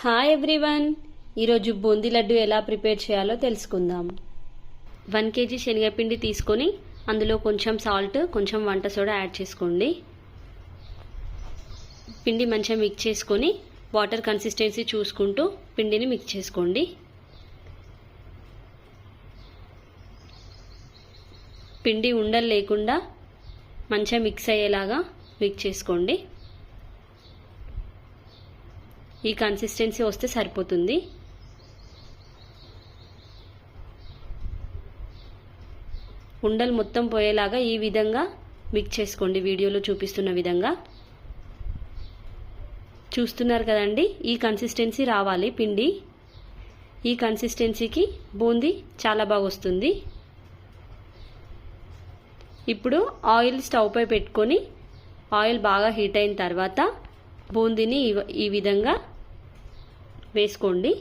Hi everyone ఈరోజు బూందీ లడ్డు ఎలా prepare చేయాలో తెలుసుకుందాం. వన్ కేజీ శనగపిండి తీసుకొని అందులో కొంచెం సాల్ట్ కొంచెం వంట సోడా యాడ్ చేసుకోండి. పిండి మంచిగా మిక్స్ చేసుకొని వాటర్ కన్సిస్టెన్సీ చూసుకుంటూ పిండిని మిక్స్ చేసుకోండి. పిండి ఉండలు లేకుండా మంచిగా మిక్స్ అయ్యేలాగా మిక్స్ చేసుకోండి. ఈ కన్సిస్టెన్సీ వస్తే సరిపోతుంది. ఉండలు మొత్తం పోయేలాగా ఈ విధంగా మిక్స్ చేసుకోండి. వీడియోలో చూపిస్తున్న విధంగా. చూస్తున్నారు కదండి ఈ కన్సిస్టెన్సీ రావాలి. పిండి ఈ కన్సిస్టెన్సీకి బూందీ చాలా బాగా వస్తుంది. ఇప్పుడు ఆయిల్ స్టవ్పై పెట్టుకొని ఆయిల్ బాగా హీట్ అయిన తర్వాత బూందీని ఈ విధంగా వేసుకోండి.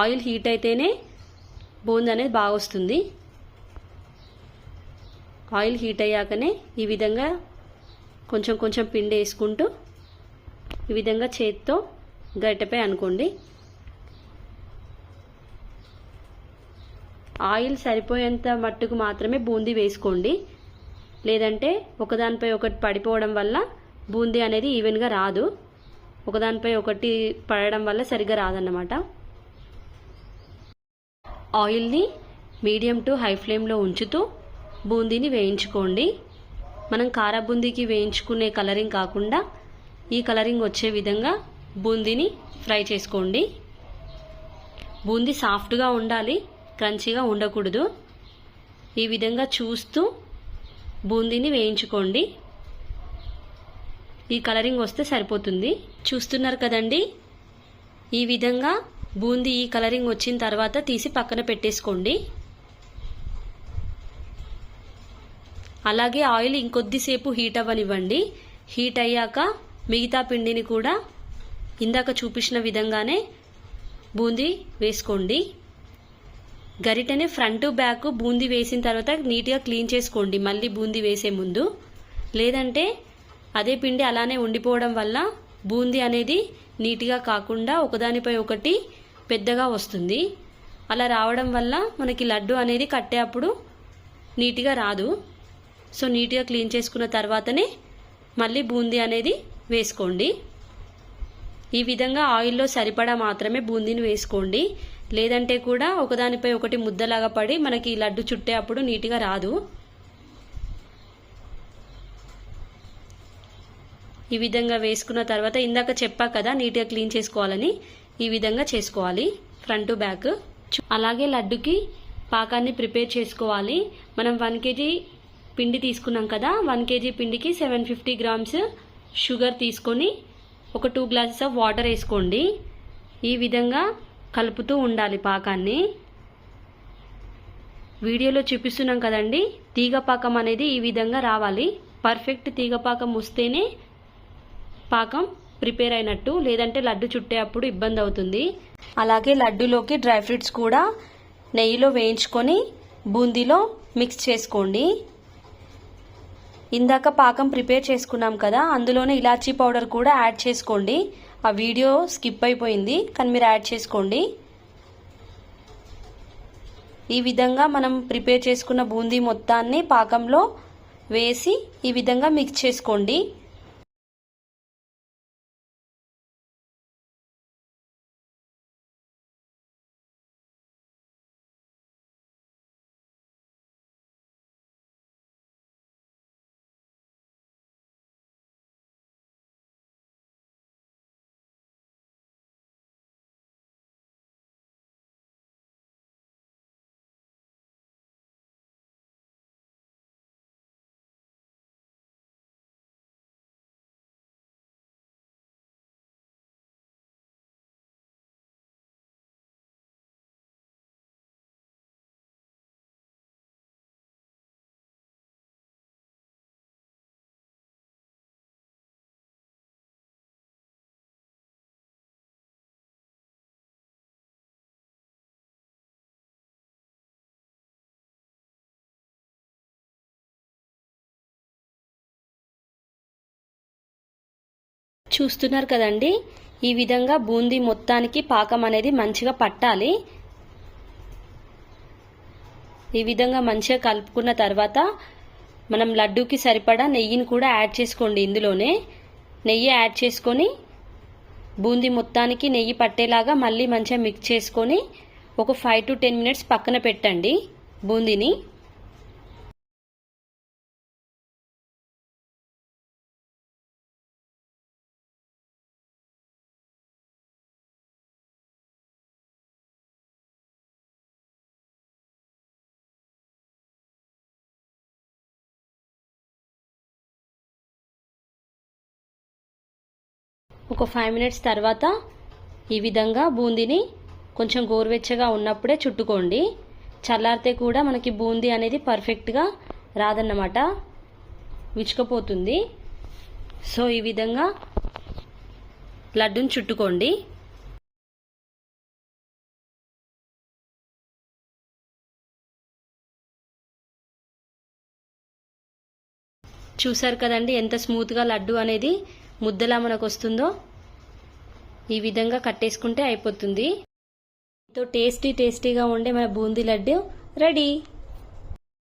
ఆయిల్ హీట్ అయితేనే బూందీ అనేది బాగా వస్తుంది. ఆయిల్ హీట్ అయ్యాకనే ఈ విధంగా కొంచెం కొంచెం పిండి వేసుకుంటూ ఈ విధంగా చేతితో గరిటెపై అనుకోండి. ఆయిల్ సరిపోయేంత మట్టుకు మాత్రమే బూందీ వేసుకోండి. లేదంటే ఒకదానిపై ఒకటి పడిపోవడం వల్ల బూందీ అనేది ఈవెన్గా రాదు. ఒకదానిపై ఒకటి పడడం వల్ల సరిగ్గా రాదన్నమాట. ఆయిల్ని మీడియం టు హై ఫ్లేమ్లో ఉంచుతూ బూందీని వేయించుకోండి. మనం కార బూందీకి వేయించుకునే కలరింగ్ కాకుండా ఈ కలరింగ్ వచ్చే విధంగా బూందీని ఫ్రై చేసుకోండి. బూందీ సాఫ్ట్గా ఉండాలి క్రంచీగా ఉండకూడదు. ఈ విధంగా చూస్తూ బూందీని వేయించుకోండి. ఈ కలరింగ్ వస్తే సరిపోతుంది. చూస్తున్నారు కదండి? ఈ విధంగా బూందీ ఈ కలరింగ్ వచ్చిన తర్వాత తీసి పక్కన పెట్టేసుకోండి. అలాగే ఆయిల్ ఇంకొద్దిసేపు హీట్ అవ్వనివ్వండి. హీట్ అయ్యాక మిగతా పిండిని కూడా ఇందాక చూపించిన విధంగానే బూందీ వేసుకోండి. గరిటెని ఫ్రంట్ బ్యాక్ బూందీ వేసిన తర్వాత నీట్గా క్లీన్ చేసుకోండి. మళ్ళీ బూందీ వేసే ముందు. లేదంటే అదే పిండి అలానే ఉండిపోవడం వల్ల బూందీ అనేది నీట్గా కాకుండా ఒకదానిపై ఒకటి పెద్దగా వస్తుంది. అలా రావడం వల్ల మనకి లడ్డు అనేది కట్టేటప్పుడు నీట్గా రాదు. సో నీట్గా క్లీన్ చేసుకున్న తర్వాతనే మళ్ళీ బూందీ అనేది వేసుకోండి. ఈ విధంగా ఆయిల్లో సరిపడా మాత్రమే బూందీని వేసుకోండి. లేదంటే కూడా ఒకదానిపై ఒకటి ముద్దలాగా పడి మనకి లడ్డు చుట్టే అప్పుడు నీట్గా రాదు. ఈ విధంగా వేసుకున్న తర్వాత ఇందాక చెప్పా కదా నీట్గా క్లీన్ చేసుకోవాలని ఈ విధంగా చేసుకోవాలి ఫ్రంట్ బ్యాక్. అలాగే లడ్డుకి పాకాన్ని ప్రిపేర్ చేసుకోవాలి. మనం వన్ కేజీ పిండి తీసుకున్నాం కదా వన్ కేజీ పిండికి సెవెన్ ఫిఫ్టీ గ్రామ్స్ షుగర్ తీసుకొని ఒక టూ గ్లాసెస్ ఆఫ్ వాటర్ వేసుకోండి. ఈ విధంగా కలుపుతూ ఉండాలి పాకాన్ని. వీడియోలో చూపిస్తున్నాం కదండి తీగ పాకం అనేది ఈ విధంగా రావాలి. పర్ఫెక్ట్ తీగ పాకం వస్తేనే పాకం ప్రిపేర్ అయినట్టు లేదంటే లడ్డు చుట్టే అప్పుడు ఇబ్బంది అవుతుంది. అలాగే లడ్డులోకి డ్రై ఫ్రూట్స్ కూడా నెయ్యిలో వేయించుకొని బూందీలో మిక్స్ చేసుకోండి. ఇందాక పాకం ప్రిపేర్ చేసుకున్నాం కదా అందులోనే ఇలాచీ పౌడర్ కూడా యాడ్ చేసుకోండి. ఆ వీడియో స్కిప్ అయిపోయింది కానీ మీరు యాడ్ చేసుకోండి. ఈ విధంగా మనం ప్రిపేర్ చేసుకున్న బూందీ మొత్తాన్ని పాకంలో వేసి ఈ విధంగా మిక్స్ చేసుకోండి. చూస్తున్నారు కదండి. ఈ విధంగా బూందీ మొత్తానికి పాకం అనేది మంచిగా పట్టాలి. ఈ విధంగా మంచిగా కలుపుకున్న తర్వాత మనం లడ్డూకి సరిపడా నెయ్యిని కూడా యాడ్ చేసుకోండి ఇందులోనే. నెయ్యి యాడ్ చేసుకొని బూందీ మొత్తానికి నెయ్యి పట్టేలాగా మళ్ళీ మంచిగా మిక్స్ చేసుకొని ఒక ఫైవ్ టు టెన్ మినిట్స్ పక్కన పెట్టండి బూందీని. ఒక ఫైవ్ మినిట్స్ తర్వాత ఈ విధంగా బూందీని కొంచెం గోరువెచ్చగా ఉన్నప్పుడే చుట్టుకోండి. చల్లారితే కూడా మనకి బూందీ అనేది పర్ఫెక్ట్గా రాదన్నమాట. విచ్చుకపోతుంది. సో ఈ విధంగా లడ్డుని చుట్టుకోండి. చూసారు కదండి ఎంత స్మూత్గా లడ్డు అనేది ముద్దలా మనకు వస్తుందో ఈ విధంగా కట్టేసుకుంటే అయిపోతుంది. ఎంతో టేస్టీ టేస్టీగా ఉండే మన బూందీ లడ్డు రెడీ.